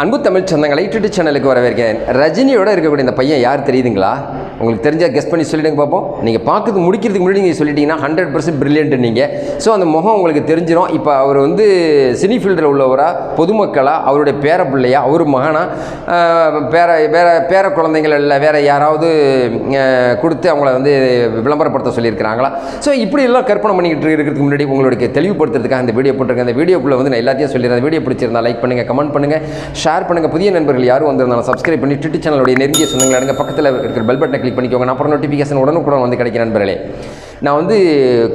அன்பு தமிழ் சொந்தங்களை யூடியூப் சேனலுக்கு வரவேற்கிறேன். ரஜினியோட இருக்கக்கூடிய இந்த பையன் யார் தெரியுதுங்களா? உங்களுக்கு தெரிஞ்சால் கெஸ்ட் பண்ணி சொல்லிடுங்க பார்ப்போம் நீங்கள் பார்க்குறது முடிக்கிறதுக்கு முன்னாடி நீங்கள் சொல்லிட்டீங்கன்னா ஹண்ட்ரட் பர்சன்ட் பிரில்லியன்ட் நீங்கள் ஸோ அந்த முகம் உங்களுக்கு தெரிஞ்சிடும் இப்போ அவர் வந்து சினி ஃபீல்டில் உள்ளவராக பொதுமக்களாக அவருடைய பேர பிள்ளையா அவர் மகனா? பேர வேற பேர குழந்தைங்கள் இல்லை வேறு யாராவது கொடுத்து அவங்கள வந்து விளம்பரப்படுத்த சொல்லியிருக்கிறாங்களா? ஸோ இப்படி எல்லாம் கற்பனை பண்ணிக்கிட்டு இருக்கிறதுக்கு முன்னாடி உங்களுக்கு தெளிவுபடுத்துறதுக்காக அந்த வீடியோ போட்டிருக்கேன். அந்த வீடியோக்குள்ளே வந்து நான் எல்லாத்தையும் சொல்லிடுறேன். வீடியோ பிடிச்சிருந்தா லைக் பண்ணுங்கள் கமெண்ட் பண்ணுங்கள் ஷேர் பண்ணுங்கள் புதிய நண்பர்கள் யாரும் வந்திருந்தாலும் சப்ஸ்கிரைப் பண்ணி ட்விட்டர் சேனலுடைய நெருங்கிய சொந்தங்களை அடங்க பக்கத்தில் இருக்கிற பெல் பட்டனை கிளிக் பண்ணிக்கோங்க. அப்புறம் நோட்டிஃபிகேஷன் உடனுக்குடன் வந்து கிடைக்கிற நண்பர்களே. நான் வந்து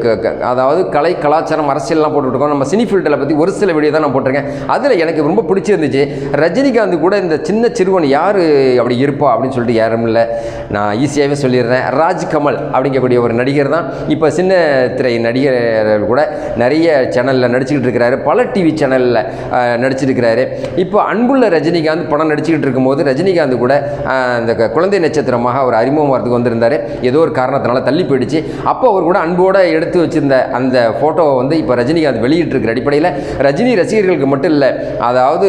க- க- அதாவது கலை கலாச்சாரம் அரசியல்லாம் போட்டுருக்கோம் நம்ம சினி ஃபீல்டில் பற்றி ஒரு சில வீடியோ தான் நான் போட்டிருக்கேன். அதில் எனக்கு ரொம்ப பிடிச்சிருந்துச்சு. ரஜினிகாந்த் கூட இந்த சின்ன சிறுவன் யார் அப்படி இருப்பா அப்படின்னு சொல்லிட்டு யாரும் இல்லை. நான் ஈஸியாகவே சொல்லிடுறேன். ராஜ்கமல் அப்படிங்கக்கூடிய ஒரு நடிகர் தான். இப்போ சின்ன திரை நடிகர் கூட நிறைய சேனலில் நடிச்சுக்கிட்டு இருக்கிறாரு. பல டிவி சேனலில் நடிச்சிருக்கிறாரு. இப்போ அன்புள்ள ரஜினிகாந்த் படம் நடிச்சுக்கிட்டு இருக்கும்போது ரஜினிகாந்த் கூட அந்த இந்த குழந்தை நட்சத்திரமாக அவர் அறிமுகம் வரதுக்கு வந்திருந்தார். ஏதோ ஒரு காரணத்தினால தள்ளி போயிடுச்சு. அப்போ அவர் கூட அன்போடு எடுத்து வச்சிருந்த அந்த ஃபோட்டோவை வந்து இப்போ ரஜினிகாந்த் வெளியிட்டிருக்கிற அடிப்படையில் ரஜினி ரசிகர்களுக்கு மட்டும் இல்லை அதாவது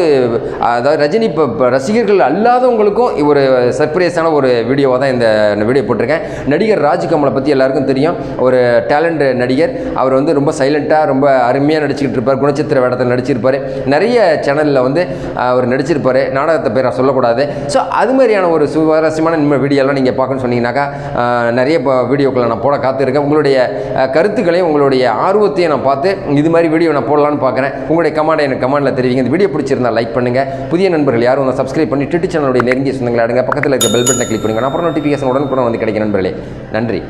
அதாவது ரஜினி இப்போ இப்போ ரசிகர்கள் அல்லாதவங்களுக்கும் ஒரு சர்ப்ரைஸான ஒரு வீடியோவாக தான் இந்த வீடியோ போட்டிருக்கேன். நடிகர் ராஜ்கமலை பற்றி எல்லாருக்கும் தெரியும். ஒரு டேலண்ட் நடிகர். அவர் வந்து ரொம்ப சைலண்ட்டாக ரொம்ப அருமையாக நடிச்சுக்கிட்டு இருப்பார். குணச்சித்திர வேடத்தில் நடிச்சிருப்பார். நிறைய சேனலில் வந்து அவர் நடிச்சிருப்பார். நாடகத்தை பேரை சொல்லக்கூடாது. ஸோ அது மாதிரியான ஒரு சுவாரஸ்யமான வீடியோலாம் நீங்கள் பார்க்கணும்னு சொன்னீங்கன்னாக்கா நிறைய இப்போ வீடியோக்களை நான் போட காத்திருக்கேன். உங்களுடைய கருத்துக்களை கருத்துக்களையும் உங்களுடைய ஆர்வத்தையும் நான் பார்த்து இது மாதிரி வீடியோ நான் போடலான்னு பார்க்குறேன். உங்களுடைய கமெண்டை எனக்கு கமெண்டில் தெரிவிங்க. இந்த வீடியோ பிடிச்சிருந்தா லைக் பண்ணுங்கள் புதிய நண்பர்கள் யாரும் வந்து சப்ஸ்கிரைப் பண்ணி ட்விட்டர் சேனலுடைய நெருங்கிய சொந்தங்களை அடுங்க பக்கத்தில் இருக்க பெல் பட்டனை கிளிக் பண்ணுங்க. அப்புறம் நோட்டிஃபிகேஷன் உடனுக்குடன் வந்து கிடைக்கும் நண்பர்களே. நன்றி.